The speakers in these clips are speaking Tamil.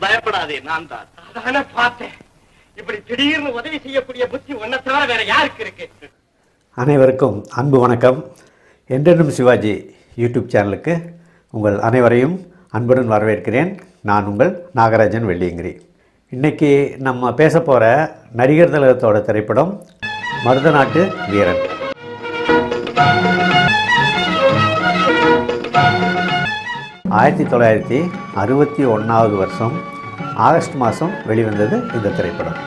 பயப்படாதே நான் தான். அதான பார்த்தேன். இப்படி திடீர்னு உதவி செய்யக்கூடிய புத்தி தவிர வேற யாருக்கு இருக்கு? அனைவருக்கும் அன்பு வணக்கம். என்றென்றும் சிவாஜி யூடியூப் சேனலுக்கு உங்கள் அனைவரையும் அன்புடன் வரவேற்கிறேன். நான் உங்கள் நாகராஜன் வெள்ளியங்கிரி. இன்றைக்கி நம்ம பேச போகிற நடிகர் திலகத்தோட திரைப்படம் மருதநாட்டு வீரன். ஆயிரத்தி தொள்ளாயிரத்தி அறுபத்தி ஒன்றாவது வருஷம் ஆகஸ்ட் மாதம் வெளிவந்தது இந்த திரைப்படம்.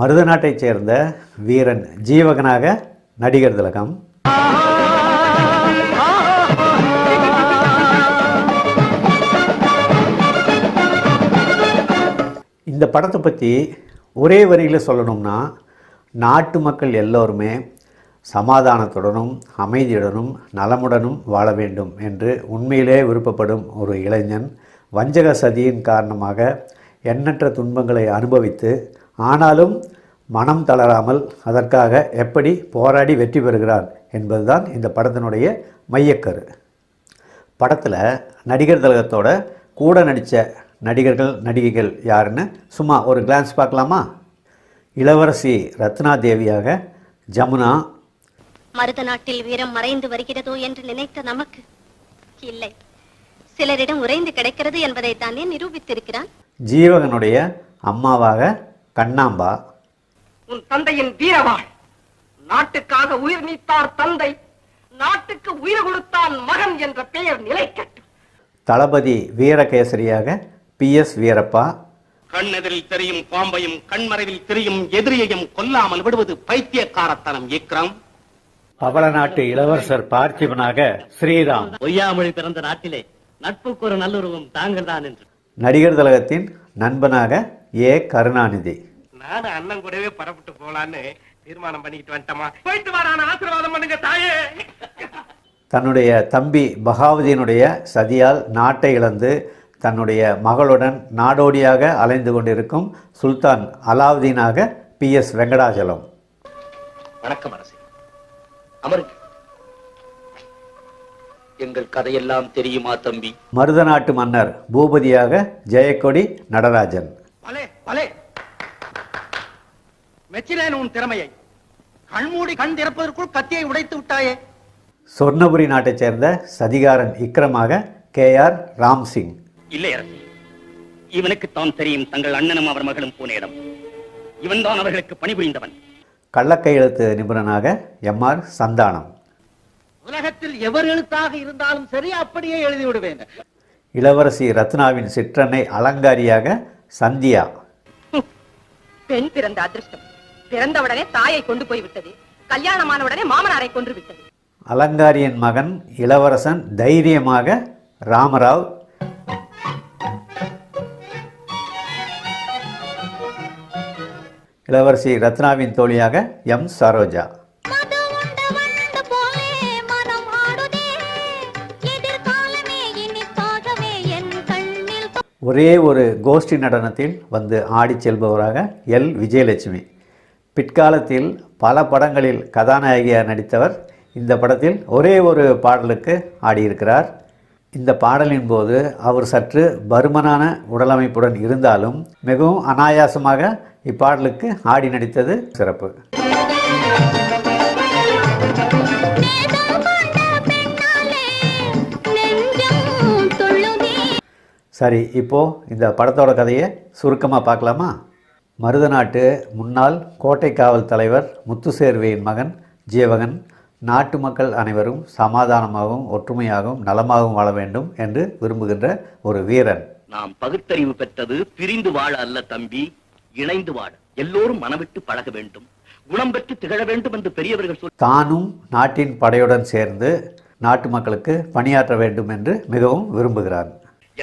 மருத நாட்டைச் சேர்ந்த வீரன் ஜீவகனாக நடிகர் திலகம். இந்த படத்தை பற்றி ஒரே வரியில் சொல்லணும்னா நாட்டு மக்கள் எல்லோருமே சமாதானத்துடனும் அமைதியுடனும் நலமுடனும் வாழ வேண்டும் என்று உண்மையிலே விருப்பப்படும் ஒரு இளைஞன் வஞ்சக சதியின் காரணமாக எண்ணற்ற துன்பங்களை அனுபவித்து ஆனாலும் மனம் தளராமல் அதற்காக எப்படி போராடி வெற்றி பெறுகிறான் என்பதுதான் இந்த படத்தினுடைய மையக்கரு. படத்தில் நடிகர் தலகத்தோட கூட நடித்த நடிகர்கள் நடிகைகள் யாருன்னு சும்மா ஒரு கிளான்ஸ் பார்க்கலாமா? இளவரசி ரத்னா தேவியாக ஜமுனா. மருத நாட்டில் வீரம் மறைந்து வருகிறதோ என்று நினைத்த நமக்கு? இல்லை. சிலரிடம் உறைந்து கிடைக்கிறது என்பதை தானே நிரூபித்திருக்கிறான்? ஜீவகனுடைய அம்மாவாக கண்ணாம்பா. உன் தந்தையின் வீரவாள். நாட்டுக்காக உயிர் நீத்தார் தந்தை. நாட்டுக்கு உயிர் கொடுத்தான் மகன் என்ற பெயர் நிலைக்கட்டும். தளபதி வீரகேசரியாக பி எஸ் வீரப்பா. கண்ணெதிரில் தெரியும் பாம்பையும் கண்மறைவில் தெரியும் எதிரியையும் கொல்லாமல் விடுவது பைத்தியக்காரத்தனம் இக்ரம் பவள நாட்டு இளவரசர் பார்த்திபனாக ஸ்ரீராம். பொய்யாமொழி பிறந்த நாட்டிலே நட்புக்கு ஒரு நல்லுறவும் தாங்கள் தான் என்று. நடிகர் திலகத்தின் நண்பனாக ஏ. கருணாநிதி. நானும் அண்ணன் கூடவே பரப்பிட்டு போலான்னு தீர்மானம் பண்ணிக்கிட்டு வந்துட்டமா போயிட்டு வரான ஆசீர்வாதம் பண்ணுங்க தாயே. தன்னுடைய தம்பி பகாவதியினுடைய சதியால் நாட்டை இழந்து தன்னுடைய மகளுடன் நாடோடியாக அலைந்து கொண்டிருக்கும் சுல்தான் அலாவுதீனாக பி எஸ் வெங்கடாச்சலம் வணக்கம் அரசே. அமருங்க எங்கள் கதையெல்லாம் தெரியுமா தம்பி? மருதநாட்டு மன்னர் பூபதியாக ஜெயக்கொடி நடராஜன். பலே பலே. மெச்சினேன் உன் திறமையை. கண்மூடி கண் திறப்பதற்குள் கத்தியை உடைத்து விட்டாயே. சொர்ணபுரி நாட்டைச் சேர்ந்த சதிகாரன் இக்ரமாக கே ஆர் ராம்சிங். இல்லை அரசே. இவனுக்கு தான் தெரியும் தங்கள் அண்ணனும் அவர் மகளும் போன இடம். இவன்தான் அவர்களுக்கு பணிபுரிந்தவன். கள்ளக்கையெழுத்து நிபுணனாக எம் ஆர் சந்தானம். உலகத்தில் எவர் எழுத்தாக இருந்தாலும் சரி அப்படியே எழுதி விடுவேன் இளவரசி ரத்னாவின் சிற்றன்னை அலங்காரியாக சந்தியா. பெண் பிறந்த அதிர்ஷ்டம். பிறந்தவுடனே தாயை கொண்டு போய் விட்டது. கல்யாணமான உடனே மாமனாரை கொன்று விட்டது. அலங்காரியின் மகன் இளவரசன் தைரியமாக ராமராவ் இளவரசி ரத்னாவின் தோழியாக எம் சரோஜா. ஒரே ஒரு கோஷ்டி நடனத்தில் வந்து ஆடிச் செல்பவராக எல். விஜயலட்சுமி. பிற்காலத்தில் பல படங்களில் கதாநாயகியாக நடித்தவர் இந்த படத்தில் ஒரே ஒரு பாடலுக்கு ஆடியிருக்கிறார். இந்த பாடலின் போது அவர் சற்று பருமனான உடலமைப்புடன் இருந்தாலும் மிகவும் அனாயாசமாக இப்பாடலுக்கு ஆடி நடித்தது சிறப்பு. சரி இப்போது இந்த படத்தோட கதையை சுருக்கமாக பார்க்கலாமா? மருதநாட்டு முன்னாள் கோட்டை காவல் தலைவர் முத்துசேர்வையின் மகன் ஜீவகன் நாட்டு மக்கள் அனைவரும் சமாதானமாகவும் ஒற்றுமையாகவும் நலமாகவும் வாழ வேண்டும் என்று விரும்புகின்ற ஒரு வீரன். நாம் பகுத்தறிவு பெற்றது பிரிந்து வாழ அல்ல தம்பி. இணைந்து வாழ. எல்லோரும் மனவிட்டு பழக வேண்டும். குணம் பெற்று திகழ வேண்டும் என்று பெரியவர்கள் சொல் தானும் நாட்டின் படையுடன் சேர்ந்து நாட்டு மக்களுக்கு பணியாற்ற வேண்டும் என்று மிகவும் விரும்புகிறான்.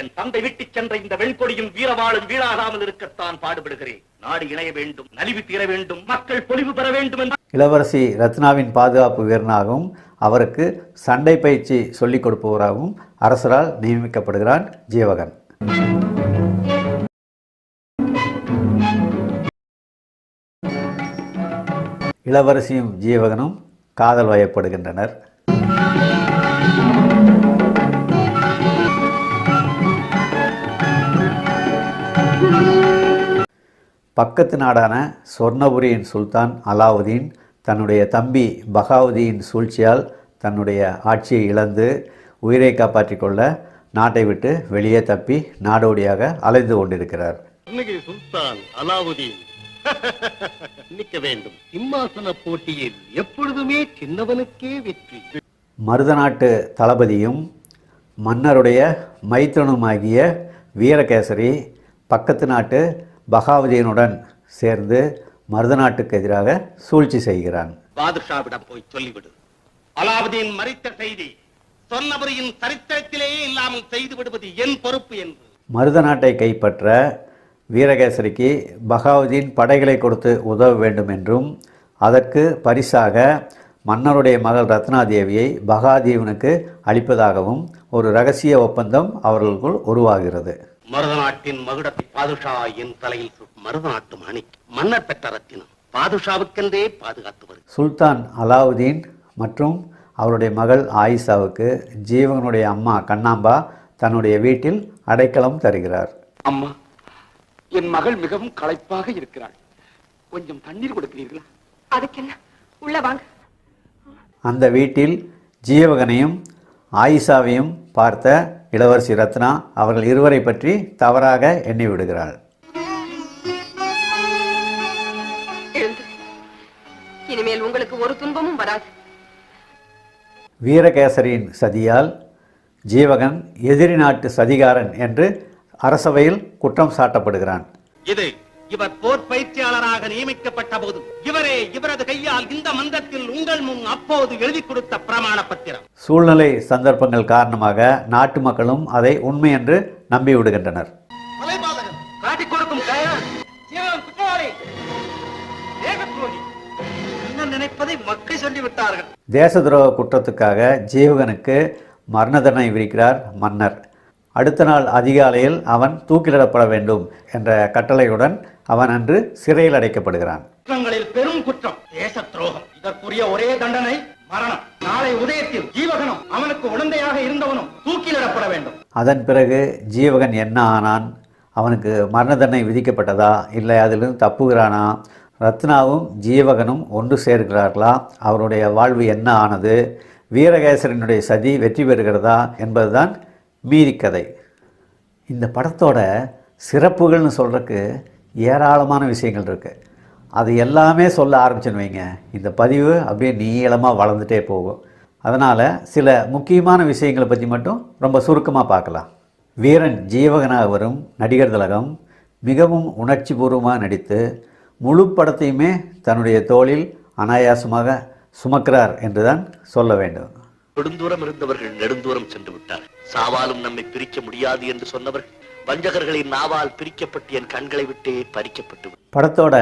என் தந்தை விட்டுச் சென்ற இந்த வெண்கொடியும் வீரவாளும் வீழாகாமல் இருக்கத்தான் பாடுபடுகிறேன். நாடு இணைய வேண்டும் நலிவு தீர வேண்டும் மக்கள் பொலிவு பெற வேண்டும் என்று இளவரசி ரத்னாவின் பாதுகாப்பு வீரனாகவும் அவருக்கு சண்டை பயிற்சி சொல்லிக் கொடுப்பவராகவும் அரசரால் நியமிக்கப்படுகிறான் ஜீவகன். இளவரசியும் ஜீவகனும் காதல் வயப்படுகின்றனர். பக்கத்து நாடான சொர்ணபுரியின் சுல்தான் அலாவுதீன் தன்னுடைய தம்பி பகாவுதீன் சூழ்ச்சியால் தன்னுடைய ஆட்சியை இழந்து உயிரை காப்பாற்றிக் கொள்ள நாட்டை விட்டு வெளியே தப்பி நாடோடியாக அலைந்து கொண்டிருக்கிறார். சுல்தான் அலாவுதீன். நிற்க வேண்டும். சிம்மாசன போட்டியில் எப்பொழுதுமே சின்னவனுக்கே வெற்றி. மருதநாட்டு தளபதியும் மன்னருடைய மைத்துனனுமாகிய வீரகேசரி பக்கத்து நாட்டு பகாவதியனுடன் சேர்ந்து மருதநாட்டுக்கு எதிராக சூழ்ச்சி செய்கிறான். பாதுஷாவிடம் போய் சொல்லிவிடு. அலாவுதீன் மறித்த செய்தி சொன்னபுரியின் சரித்திரத்திலேயே இல்லாமல் செய்து விடுவது என் பொறுப்பு என்று. மருதநாட்டை கைப்பற்ற வீரகேசரிக்கு பகாவுதீன் படைகளை கொடுத்து உதவ வேண்டும் என்றும் அதற்கு பரிசாக மன்னருடைய மகள் ரத்னாதேவியை பகாதேவனுக்கு அளிப்பதாகவும் ஒரு ரகசிய ஒப்பந்தம் அவர்களுக்குள் உருவாகிறது. மருதநாட்டின் மகுடத்தை பாதுஷா என் தலையில் மருதநாட்டு மாணிக் மன்னர் பெற்ற ரத்தினம் பாதுஷாவுக்கென்றே பாதுகாத்து வருகிறது. சுல்தான் அலாவுதீன் மற்றும் அவருடைய மகள் ஆயிஷாவுக்கு ஜீவனுடைய அம்மா கண்ணாம்பா தன்னுடைய வீட்டில் அடைக்கலம் தருகிறார். அம்மா என் மகள் மிகவும் களைப்பாக இருக்கிறாள். கொஞ்சம் தண்ணீர் கொடுக்கிறீர்களா? அதுக்கு என்ன உள்ள வாங்க. அந்த வீட்டில் ஜீவகனையும் ஆயிஷாவையும் பார்த்த இளவரசி ரத்னா அவர்கள் இருவரை பற்றி தவறாக எண்ணி விடுகிறாள். இனிமேல் உங்களுக்கு ஒரு துன்பமும் வராது. வீரகேசரியின் சதியால் ஜீவகன் எதிரி நாட்டு சதிகாரன் என்று அரசவையில் குற்றம் சாட்டப்படுகிறான். இது இவர் போர் பயிற்சியாளராக நியமிக்கப்பட்ட போது இவரே இவரது கையால் இந்த மன்றத்தில் உங்கள் முன் அப்போது எழுதி கொடுத்த பிரமாண பத்திரம். சூழ்நிலை சந்தர்ப்பங்கள் காரணமாக நாட்டு மக்களும் அதை உண்மை என்று மக்கள் சொல்லிவிட்டார்கள். தேச துரோக குற்றத்துக்காக ஜீவகனுக்கு மரண தண்டனை விதிக்கிறார் மன்னர். அடுத்த நாள் அதிகாலையில் அவன் தூக்கிலிடப்பட வேண்டும் என்ற கட்டளையுடன் அவன் அன்று சிறையில் அடைக்கப்படுகிறான். குற்றங்களில் பெரும் குற்றம். தேச துரோகம் இதற்குரிய ஒரே தண்டனை மரணம். நாளை உதயத்தில் ஜீவகனும் அவனுக்கு உடந்தையாக இருந்தவனும் தூக்கிலிடப்பட வேண்டும். அதன் பிறகு ஜீவகன் என்ன ஆனான்? அவனுக்கு மரண தண்டனை விதிக்கப்பட்டதா? இல்லை அதிலிருந்து தப்புகிறானா? ரத்னாவும் ஜீவகனும் ஒன்று சேர்கிறார்களா? அவருடைய வாழ்வு என்ன ஆனது? வீரகேசரனுடைய சதி வெற்றி பெறுகிறதா என்பதுதான் மீதி கதை. இந்த படத்தோட சிறப்புகள்னு சொல்கிறதுக்கு ஏராளமான விஷயங்கள் இருக்குது அது எல்லாமே சொல்ல ஆரம்பிச்சுன்னு வைங்க. இந்த பதிவு அப்படியே நீளமாக வளர்ந்துட்டே போகும். அதனால் சில முக்கியமான விஷயங்களை பற்றி மட்டும் ரொம்ப சுருக்கமாக பார்க்கலாம். வீரன் ஜீவகனாக வரும் நடிகர் திலகம் மிகவும் உணர்ச்சிபூர்வமாக நடித்து முழு படத்தையுமே தன்னுடைய தோளில் அனாயாசமாக சுமக்கிறார் என்றுதான் சொல்ல வேண்டும். நெடுந்தூரம் இருந்தவர்கள் நெடுந்தூரம் சென்று விட்டார் சாவாலும் நம்மை பிரிக்க முடியாது என்று சொன்னவர்கள் வஞ்சகர்களின் நாவால் பிரிக்கப்பட்டு என் கண்களை விட்டே பறிக்கப்பட்டு படத்தோட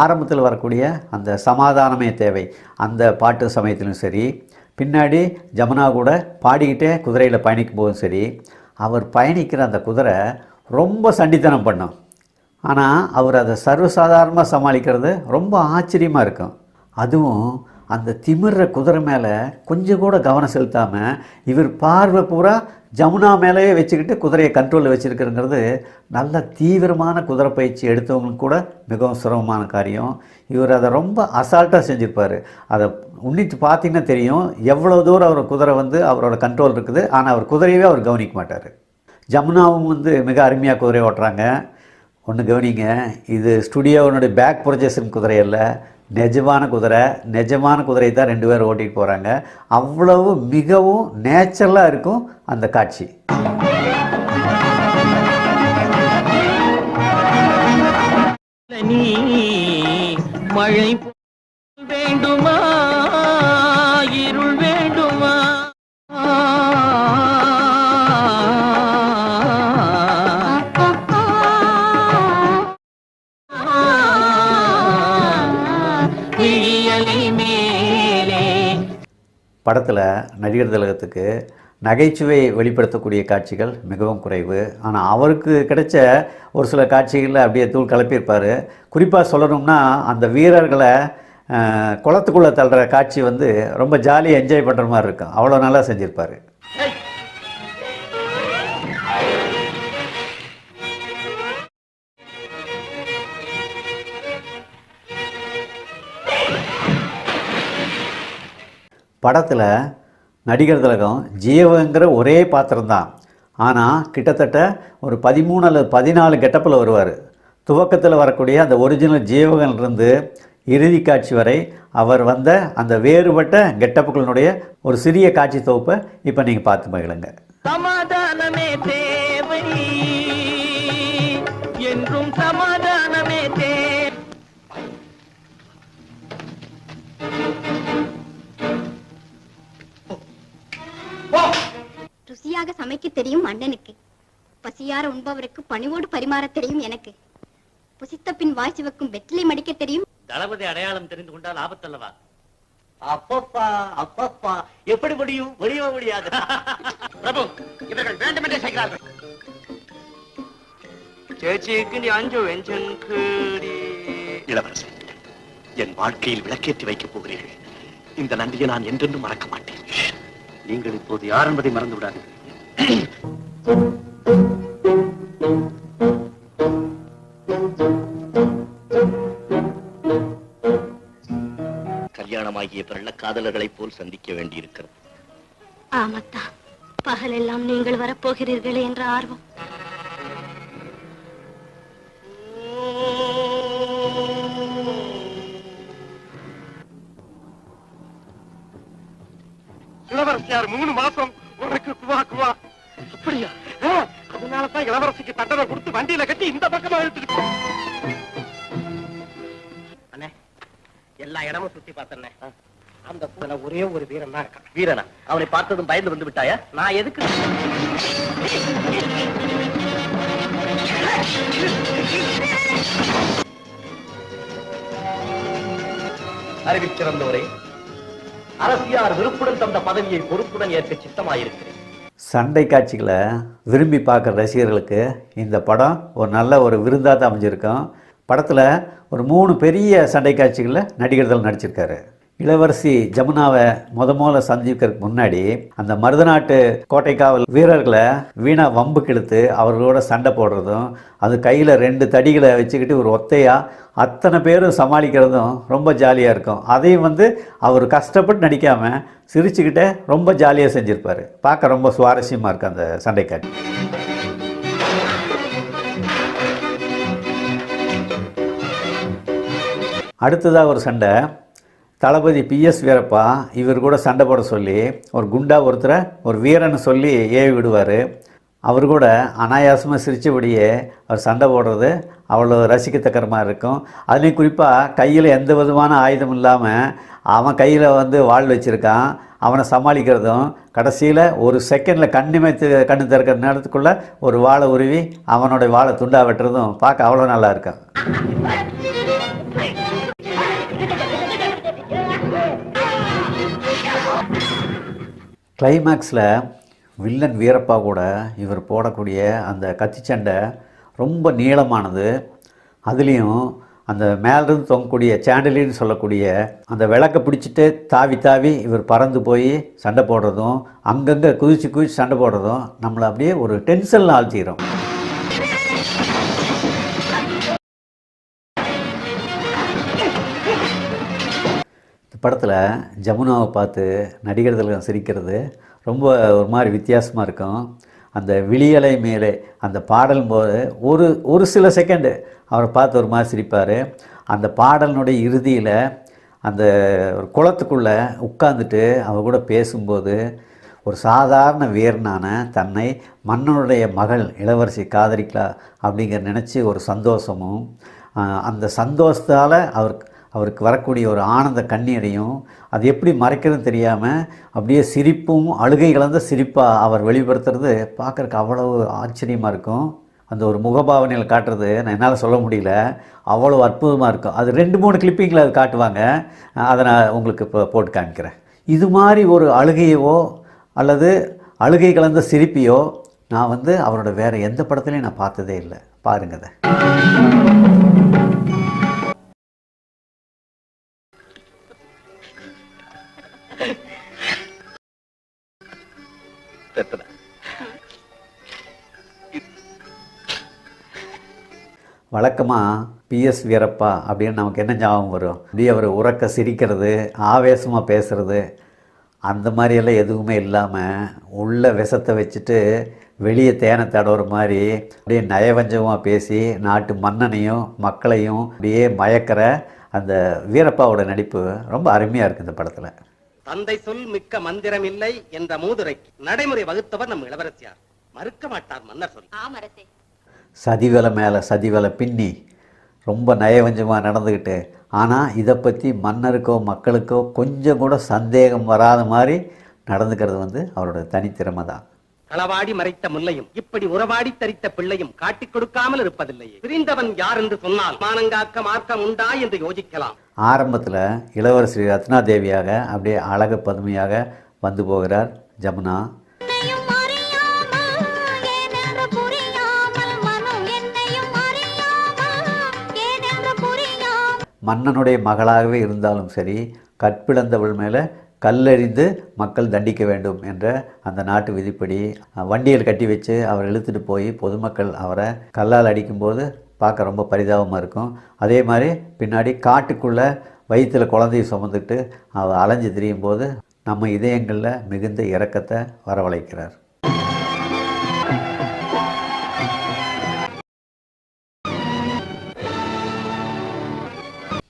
ஆரம்பத்தில் வரக்கூடிய அந்த சமாதானமே தேவை. அந்த பாட்டு சமயத்திலும் சரி பின்னாடி ஜமுனா கூட பாடிக்கிட்டே குதிரையில் பயணிக்கும் போதும் சரி அவர் பயணிக்கிற அந்த குதிரை ரொம்ப சண்டித்தனம் பண்ணும். ஆனால் அவர் அதை சர்வசாதாரணமாக சமாளிக்கிறது ரொம்ப ஆச்சரியமாக இருக்கும். அதுவும் அந்த திமிர்ற குதிரை மேலே கொஞ்சம் கூட கவனம் செலுத்தாமல் இவர் பார்வை பூரா ஜமுனா மேலேயே வச்சுக்கிட்டு குதிரையை கண்ட்ரோலில் வச்சுருக்கிறங்கிறது நல்ல தீவிரமான குதிரை பயிற்சி எடுத்தவங்களுக்கு கூட மிகவும் சிரமமான காரியம். இவர் அதை ரொம்ப அசால்ட்டாக செஞ்சுருப்பார். அதை உன்னிட்டு பார்த்தீங்கன்னா தெரியும். எவ்வளோ தூரம் அவர் குதிரை வந்து அவரோட கண்ட்ரோல் இருக்குது. ஆனால் அவர் குதிரையவே அவர் கவனிக்க மாட்டார். ஜமுனாவும் வந்து மிக அருமையாக குதிரை ஓட்டுறாங்க. ஒன்று கவனிங்க. இது ஸ்டுடியோவினுடைய பேக் ப்ரொஜெக்ஷன் குதிரை நிஜமான குதிரை நிஜமான குதிரை தான் ரெண்டு பேரும் ஓட்டிகிட்டு போகிறாங்க அவ்வளவு மிகவும் நேச்சுரலாக இருக்கும் அந்த காட்சி. நீ மழை வேண்டுமா? படத்தில் நடிகர் திலகத்துக்கு நகைச்சுவை வெளிப்படுத்தக்கூடிய காட்சிகள் மிகவும் குறைவு. ஆனால் அவருக்கு கிடைச்ச ஒரு சில காட்சிகளில் அப்படியே தூள் கலப்பியிருப்பார். குறிப்பாக சொல்லணும்னா அந்த வீரர்களை குளத்துக்குள்ளே தள்ளுற காட்சி வந்து ரொம்ப ஜாலியாக என்ஜாய் பண்ணுற மாதிரி இருக்கும். அவ்வளோ நல்லா செஞ்சுருப்பார். படத்தில் நடிகர் திலகம் ஜீவங்கிற ஒரே பாத்திரம்தான். ஆனால் கிட்டத்தட்ட ஒரு பதிமூணு அல்லது பதினாலு கெட்டப்பில் வருவார். துவக்கத்தில் வரக்கூடிய அந்த ஒரிஜினல் ஜீவகன்லேருந்து இறுதி காட்சி வரை அவர் வந்த அந்த வேறுபட்ட கெட்டப்புகளினுடைய ஒரு சிறிய காட்சி தொகுப்பை இப்போ நீங்கள் பார்த்து மகிழுங்க. சமாதானமே தேவை என்றும் சமாதானமே ருசியாக சமைக்க தெரியும் அண்ணனுக்கு. பசியார உண்பவருக்கு பணிவோடு பரிமாற தெரியும் எனக்கு. புசித்த பின் வாய் சிவக்கும் வெற்றிலை மடிக்க தெரியும். தளபதி அடையாளம் தெரிந்து கொண்டால் ஆபத்தல்லவா? அப்பப்பா அப்பப்பா. எப்படி முடியும்? முடியவே முடியாது? பிரபு இவர்கள் வேண்டுமென்றே செய்கிறார்கள். சேச்சிக்கு நீ அஞ்சு வெஞ்சன் கேடி. இளவரசன் என் வாழ்க்கையில் விளக்கேற்றி வைக்கப் போகிறீர்கள். இந்த நன்றியை நான் என்றென்றும் மறக்க மாட்டேன். நீங்கள் இப்போது யார் என்பதை மறந்து விடாதீர்கள். கல்யாணமாகிய பிறகு காதலர்களைப் போல் சந்திக்க வேண்டியிருக்கிறது. ஆமத்தா பகலெல்லாம் நீங்கள் வரப்போகிறீர்களே என்ற ஆர்வம். இளவரசியார் மூணு மாசம் உனக்கு குவா குவா. அப்படியா? அதனாலதான் இளவரசிக்கு தண்டனை கொடுத்து வண்டியில கட்டி இந்த பக்கமா எடுத்துட்டு. அண்ணே எல்லா இடமும் சுத்தி பார்த்தேன் அந்த பூல ஒரே ஒரு வீரன் தான் இருக்கான். வீரனா? அவனை பார்த்ததும் பயந்து வந்து விட்டாயா? நான் எதுக்கு? அறிவிச்சிறந்தவரே. அரசியார் விருப்புடன் தந்த பதவியை பொறுப்புடன் ஏற்க சித்தமாயிருக்கிறேன். சண்டை காட்சிகளை விரும்பி பார்க்குற ரசிகர்களுக்கு இந்த படம் ஒரு நல்ல ஒரு விருந்தாக தான் அமைஞ்சிருக்கும். படத்தில் ஒரு மூணு பெரிய சண்டை காட்சிகளில் நடிகர்கள் நடிச்சிருக்காரு. இளவரசி ஜமுனாவை முத முதல்ல சந்திக்கிறதுக்கு முன்னாடி அந்த மருதநாட்டு கோட்டைக்காவல் வீரர்களை வீணா வம்புக்கு கெடுத்து அவர்களோட சண்டை போடுறதும் அது கையில் ரெண்டு தடிகளை வச்சுக்கிட்டு ஒரு ஒத்தையாக அத்தனை பேரும் சமாளிக்கிறதும் ரொம்ப ஜாலியாக இருக்கும். அதையும் வந்து அவர் கஷ்டப்பட்டு நடிக்காமல் சிரிச்சுக்கிட்டே ரொம்ப ஜாலியாக செஞ்சுருப்பார். பார்க்க ரொம்ப சுவாரஸ்யமாக இருக்கும் அந்த சண்டை அடுத்ததாக ஒரு சண்டை. தளபதி பிஎஸ் வீரப்பா இவர் கூட சண்டை போட சொல்லி ஒரு குண்டா ஒருத்தரை ஒரு வீரன்னு சொல்லி ஏவி விடுவார். அவர் கூட அனாயாசமாக சிரித்தபடியே அவர் சண்டை போடுறது அவ்வளோ ரசிக்கத்தக்கரமாக இருக்கும். அதுலேயும் குறிப்பாக கையில் எந்த விதமான ஆயுதம் இல்லாமல் அவன் கையில் வந்து வாள் வச்சுருக்கான். அவனை சமாளிக்கிறதும் கடைசியில் ஒரு செகண்டில் கண்ணுமே கண்ணு திறக்கிற நேரத்துக்குள்ளே ஒரு வாழை உருவி அவனுடைய வாழை துண்டா வெட்டுறதும் பார்க்க அவ்வளோ நல்லா இருக்கும். கிளைமேக்ஸில் வில்லன் வீரப்பா கூட இவர் போடக்கூடிய அந்த கத்திச்சண்டை ரொம்ப நீளமானது. அதுலேயும் அந்த மேலிருந்து தொங்கக்கூடிய சாண்டலின்னு சொல்லக்கூடிய அந்த விளக்கை பிடிச்சிட்டு தாவி தாவி இவர் பறந்து போய் சண்டை போடுறதும் அங்கங்கே குதிச்சு குதிச்சு சண்டை போடுறதும் நம்மளை அப்படியே ஒரு டென்ஷனில் ஆழ்த்திடும் படத்தில் ஜமுனாவை பார்த்து நடிகர்கள் சிரிக்கிறது ரொம்ப ஒரு மாதிரி வித்தியாசமாக இருக்கும். அந்த விழியலை மேலே அந்த பாடல் போது ஒரு ஒரு சில செகண்டு அவரை பார்த்து ஒரு மாதிரி சிரிப்பார். அந்த பாடலினுடைய இறுதியில் அந்த ஒரு குளத்துக்குள்ளே உட்காந்துட்டு அவர் கூட பேசும்போது ஒரு சாதாரண வீரனான தன்னை மன்னனுடைய மகள் இளவரசி காதலிக்கலாம் அப்படிங்கிற நினச்சி ஒரு சந்தோஷமும் அந்த சந்தோஷத்தால் அவருக்கு அவருக்கு வரக்கூடிய ஒரு ஆனந்த கண்ணீரையும் அது எப்படி மறைக்கிறதுன்னு தெரியாமல் அப்படியே சிரிப்பும் அழுகை கலந்த சிரிப்பாக அவர் வெளிப்படுத்துறது பார்க்குறக்கு அவ்வளவு ஆச்சரியமாக இருக்கும். அந்த ஒரு முகபாவனையில் காட்டுறது நான் என்னால் சொல்ல முடியல. அவ்வளோ அற்புதமாக இருக்கும். அது ரெண்டு மூணு கிளிப்பிங்கில் அது காட்டுவாங்க. அதை நான் உங்களுக்கு இப்போ போட்டு காமிக்கிறேன். இது மாதிரி ஒரு அழுகையவோ அல்லது அழுகை கலந்த சிரிப்பையோ நான் வந்து அவரோட வேறு எந்த படத்துலையும் நான் பார்த்ததே இல்லை. பாருங்க வழக்கமாக பிஎஸ் வீரப்பா அப்படின்னு நமக்கு என்ன ஞாபகம் வரும்? அப்படியே அவர் உறக்க சிரிக்கிறது ஆவேசமாக பேசுறது அந்த மாதிரியெல்லாம் எதுவுமே இல்லாமல் உள்ள விஷத்தை வச்சுட்டு வெளியே தேனை தடவுற மாதிரி அப்படியே நயவஞ்சமாக பேசி நாட்டு மன்னனையும் மக்களையும் அப்படியே மயக்கிற அந்த வீரப்பாவோட நடிப்பு ரொம்ப அருமையாக இருக்குது இந்த படத்தில். தந்தை சொல் மிக்க மந்திரம் இல்லை என்ற மூதுரைக்கு நடைமுறை வகுத்தவர் நம் இளவரசியார். மறுக்க மாட்டார் மன்னர் சொல். ஆமரசே சதிவலை மேலே சதிவலை பின்னி ரொம்ப நயவஞ்சமாக நடந்துக்கிட்டு ஆனால் இதை பற்றி மன்னருக்கோ மக்களுக்கோ கொஞ்சம் கூட சந்தேகம் வராத மாதிரி நடந்துக்கிறது வந்து அவரோட தனித்திறமை தான். களவாடி மறைத்த முல்லையும் இப்படி உறவாடி தரித்த பிள்ளையும் காட்டிக் கொடுக்காமல் இருப்பதில்லையே. பிரிந்தவன் யார் என்று சொன்னால் மானங்காக்க மார்க்கம் உண்டா என்று யோசிக்கலாம். ஆரம்பத்தில் இளவரசி ரத்னாதேவியாக அப்படியே அழகு பதுமையாக வந்து போகிறார் ஜமுனா. மன்னனுடைய மகளாகவே இருந்தாலும் சரி கற்பிழந்தவள் மேலே கல்லறிந்து மக்கள் தண்டிக்க வேண்டும் என்ற அந்த நாட்டு விதிப்படி வண்டியில் கட்டி வச்சு அவரை இழுத்துட்டு போய் பொதுமக்கள் அவரை கல்லால் அடிக்கும்போது பார்க்க ரொம்ப பரிதாபமாக இருக்கும். அதே மாதிரி பின்னாடி காட்டுக்குள்ளே வயிற்றில் குழந்தையை சுமந்துட்டு அவர் அலைஞ்சு திரியும் போது நம்ம இதயங்களில் மிகுந்த இறக்கத்தை வரவழைக்கிறார்.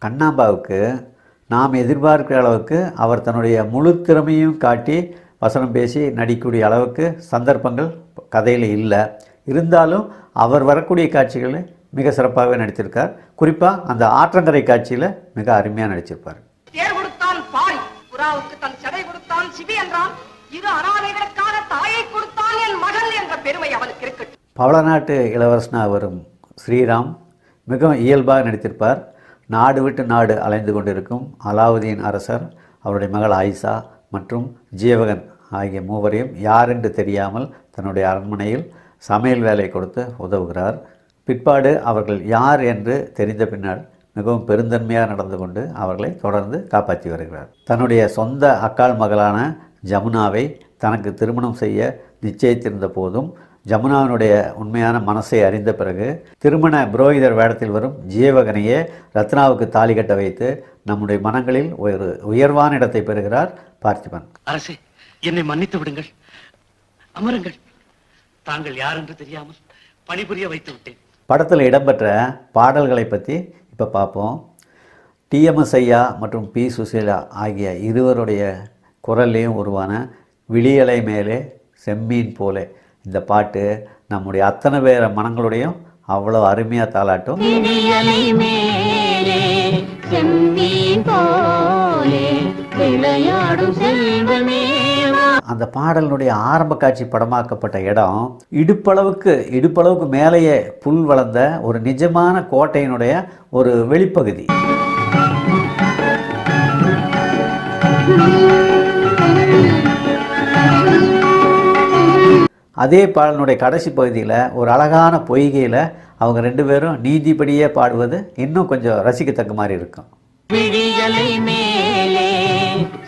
கண்ணாம்பாவுக்கு நாம் எதிர்பார்க்கிற அளவுக்கு அவர் தன்னுடைய முழு திறமையும் காட்டி வசனம் பேசி நடிக்கக்கூடிய அளவுக்கு சந்தர்ப்பங்கள் கதையில் இல்லை. இருந்தாலும் அவர் வரக்கூடிய காட்சிகளில் மிக சிறப்பாகவே நடித்திருக்கார். குறிப்பாக அந்த ஆற்றங்கரை காட்சியில் மிக அருமையாக நடிச்சிருப்பார். தேர் கொடுத்தான் பாரி புறாவுக்கு தன் சடை கொடுத்தான் சிவி என்றான். இரு அனாதைகளுக்கான தாயை கொடுத்தான் என் மகன் என்ற பெருமை அவனுக்கு இருக்கட்டும். பவளநாட்டு இளவரசனாக வரும் ஸ்ரீராம் மிகவும் இயல்பாக நடித்திருப்பார். நாடு விட்டு நாடு அலைந்து கொண்டிருக்கும் அலாவுதீன் அரசர் அவருடைய மகள் ஆயிஷா மற்றும் ஜீவகன் ஆகிய மூவரையும் யாரென்று தெரியாமல் தன்னுடைய அரண்மனையில் சமையல் வேலை கொடுத்து உதவுகிறார். பிற்பாடு அவர்கள் யார் என்று தெரிந்த பின்னர் மிகவும் பெருந்தன்மையாக நடந்து கொண்டு அவர்களை தொடர்ந்து காப்பாற்றி வருகிறார். தன்னுடைய சொந்த அக்காள் மகளான ஜமுனாவை தனக்கு திருமணம் செய்ய நிச்சயித்திருந்த போதும் ஜமுனாவினுடைய உண்மையான மனசை அறிந்த பிறகு திருமண புரோகிதர் வேடத்தில் வரும் ஜீவகனையே ரத்னாவுக்கு தாலி கட்ட வைத்து நம்முடைய மனங்களில் ஒரு உயர்வான இடத்தை பெறுகிறார் பார்த்திபன். அரசே என்னை மன்னித்து விடுங்கள். அமருங்கள். தாங்கள் யார் என்று தெரியாமல் பணிபுரிய வைத்து விட்டேன். படத்தில் இடம்பெற்ற பாடல்களை பற்றி இப்போ பார்ப்போம். டிஎம்எஸ் ஐயா மற்றும் பி சுசீலா ஆகிய இருவருடைய குரல்லையும் உருவான விழியலை மேலே செம்மீன் போலே இந்த பாட்டு நம்முடைய அத்தனை பேர மனங்களுடையும் அவ்வளோ அருமையாக தாளாட்டும். அந்த பாடலினுடைய ஆரம்ப காட்சி படமாக்கப்பட்ட இடம் இடுப்பளவுக்கு இடுப்பளவுக்கு மேலேயே புல் வளர்ந்த ஒரு நிஜமான கோட்டையினுடைய ஒரு வெளிப்பகுதி. அதே பாடலினுடைய கடைசி பகுதியில் ஒரு அழகான பொய்கையில் அவங்க ரெண்டு பேரும் நீதிபடியே பாடுவது இன்னும் கொஞ்சம் ரசிக்கத்தக்க மாதிரி இருக்கும். விடியலை மேலே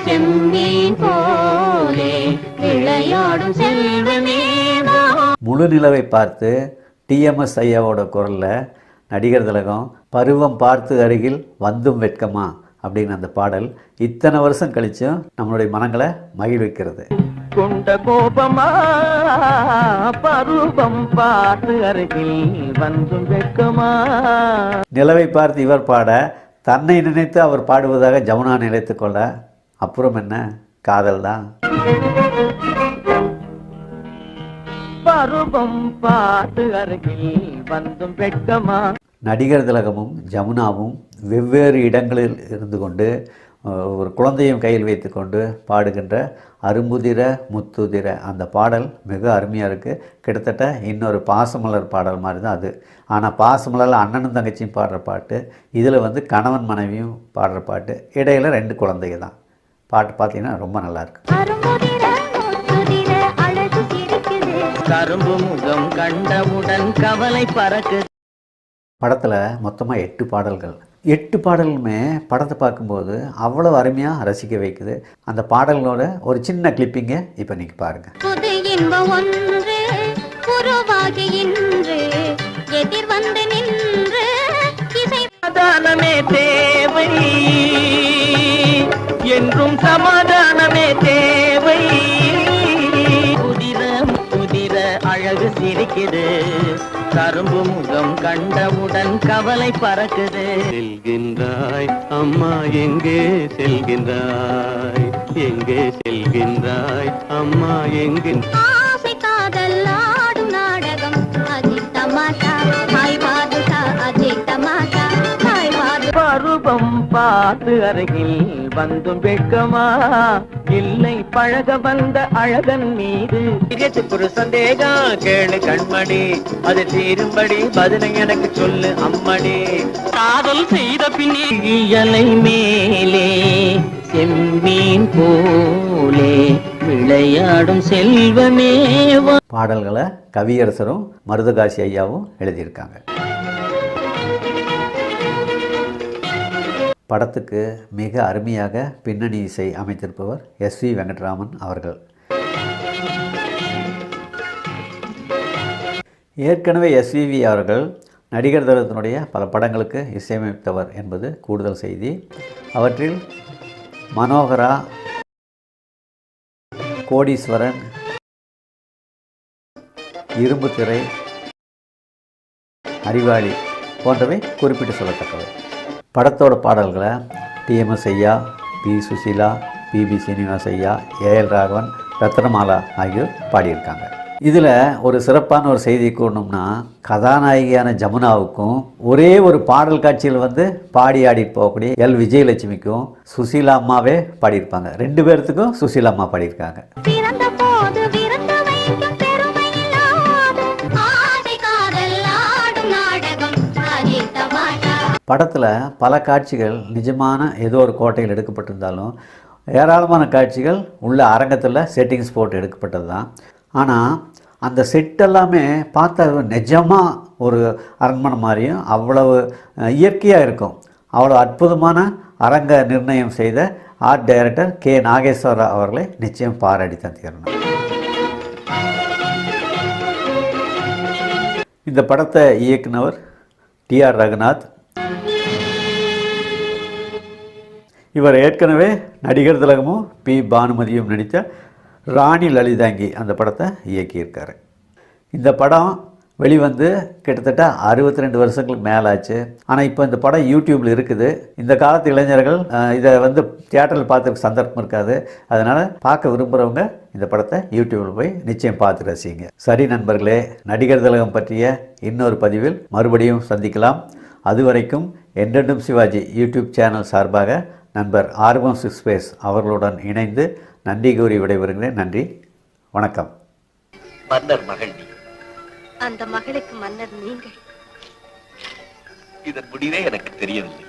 செம்மீன் போலே விளையாடும் செல்வமேவா முழு நிலவை பார்த்து டிஎம்எஸ் ஐயாவோட குரலில் நடிகர் திலகம் பருவம் பார்த்து அருகில் வந்தும் வெட்கமா அப்படின்னு அந்த பாடல் இத்தனை வருஷம் கழிச்சும் நம்மளுடைய மனங்களை மகிழ்விக்கிறது. கொண்ட கோபமா? பருவம் பார்த்து அருகில் வந்தும் வெட்கமா? நிலவை பார்த்து இவர் பாட தன்னை நினைத்து அவர் பாடுவதாக ஜமுனா நினைத்து கொள்ள அப்புறம் என்ன? காதல் தான். பருவம் பார்த்து அருகில் வந்தும் வெட்கமா? நடிகர் திலகமும் ஜமுனாவும் வெவ்வேறு இடங்களில் இருந்து கொண்டு ஒரு குழந்தையும் கையில் வைத்துக்கொண்டு பாடுகின்ற அரும்புதிர முத்துதிர அந்த பாடல் மிக அருமையாக இருக்குது கிட்டத்தட்ட இன்னொரு பாசமலர் பாடல் மாதிரி தான் அது. ஆனால் பாசமலரில் அண்ணனும் தங்கச்சியும் பாடுற பாட்டு இதில் வந்து கணவன் மனைவியும் பாடுற பாட்டு இடையில ரெண்டு குழந்தைங்க தான். பாட்டு பார்த்தீங்கன்னா ரொம்ப நல்லாயிருக்கு கண்டவுடன் கவலை பறக்கு படத்தில் மொத்தமாக எட்டு பாடல்கள். எட்டு பாடலுமே படத்தை பார்க்கும்போது அவ்வளோ அருமையாக ரசிக்க வைக்குது. அந்த பாடல்களோட ஒரு சின்ன கிளிப்பிங்கை இப்போ நீங்கள் பாருங்கள் புது இன்பம் ஒன்று உருவாகி இன்று எதிர் வந்து நின்று இசை சமாதானமே தேவை என்றும் சமாதானமே தேவை. சிரிக்குது. கரும்பு முகம் கண்டவுடன் கவலை பறக்குது. செல்கின்றாய் அம்மா எங்கே செல்கின்றாய்? எங்கே செல்கின்றாய் அம்மா எங்கே? பார்த்து அருகில் வந்தும் வெட்கமா? இல்லை பழக வந்த அழகன் மீது. ஒரு சந்தேகம் கேளு கண்மணி. அது தீரும்படி பதிலை எனக்கு சொல்லு அம்மணி. காதல் செய்த பின்னே இயலை மேலே செம்மீன் போலே விளையாடும் செல்வமே வா. பாடல்களை கவியரசரும் மருதகாசி ஐயாவும் எழுதியிருக்காங்க. படத்துக்கு மிக அருமையாக பின்னணி இசை அமைத்திருப்பவர் எஸ் வி வெங்கட்ராமன் அவர்கள். ஏற்கனவே எஸ்விவி அவர்கள் நடிகர் திலகத்தினுடைய பல படங்களுக்கு இசையமைத்தவர் என்பது கூடுதல் செய்தி. அவற்றில் மனோகரா கோடீஸ்வரன் இரும்புத்திரை அறிவாளி போன்றவை குறிப்பிட்டு சொல்லத்தக்கவை. படத்தோட பாடல்களை டிஎம்எஸ் ஐயா பி சுசீலா பிபி சீனிவாஸ் ஐயா ஏஎல் ராகவன் ரத்னமாலா ஆகியோர் பாடியிருக்காங்க. இதில் ஒரு சிறப்பான ஒரு செய்தி கூறணும்னா கதாநாயகியான ஜமுனாவுக்கும் ஒரே ஒரு பாடல் காட்சியில் வந்து பாடி ஆடி போகக்கூடிய எல் விஜயலட்சுமிக்கும் சுசீலா அம்மாவே பாடியிருப்பாங்க. ரெண்டு பேர்த்துக்கும் சுசீலா அம்மா பாடியிருக்காங்க. படத்தில் பல காட்சிகள் நிஜமான ஏதோ ஒரு கோட்டையில் எடுக்கப்பட்டிருந்தாலும் ஏராளமான காட்சிகள் உள்ள அரங்கத்தில் செட்டிங்ஸ் போட்டு எடுக்கப்பட்டது தான். ஆனால் அந்த செட் எல்லாமே பார்த்தா நிஜமாக ஒரு அரண்மனை மாதிரியும் அவ்வளவு இயற்கையாக இருக்கும். அவ்வளோ அற்புதமான அரங்க நிர்ணயம் செய்த ஆர்ட் டைரக்டர் கே. நாகேஸ்வர அவர்களை நிச்சயம் பாராட்டி தான் தீரணும். இந்த படத்தை இயக்குனவர் டி. ஆர். ரகுநாத் இவர் ஏற்கனவே நடிகர் திலகமும் பி. பானுமதியும் நடித்த ராணி லலிதாங்கி அந்த படத்தை இயக்கியிருக்காரு. இந்த படம் வெளிவந்து கிட்டத்தட்ட அறுபத்தி ரெண்டு வருஷங்களுக்கு மேலே ஆச்சு ஆனால் இப்போ இந்த படம் யூடியூப்பில் இருக்குது. இந்த காலத்து இளைஞர்கள் இதை வந்து தியேட்டரில் பார்த்துருக்க சந்தர்ப்பம் இருக்காது. அதனால் பார்க்க விரும்புகிறவங்க இந்த படத்தை யூடியூப்பில் போய் நிச்சயம் பார்த்து ரசிங்க. சரி நண்பர்களே நடிகர் திலகம் பற்றிய இன்னொரு பதிவில் மறுபடியும் சந்திக்கலாம். அதுவரைக்கும் என்றென்றும் சிவாஜி யூடியூப் சேனல் சார்பாக நண்பர் ஆர்வம் சிக்ஸ் ஸ்பேஸ் அவர்களுடன் இணைந்து நன்றி கூறி விடைபெறுகிறேன். நன்றி. வணக்கம். மன்னர் மகள். நீ அந்த மகளுக்கு மன்னர் நீங்கள். இதன் முடிவே எனக்கு தெரியவில்லை.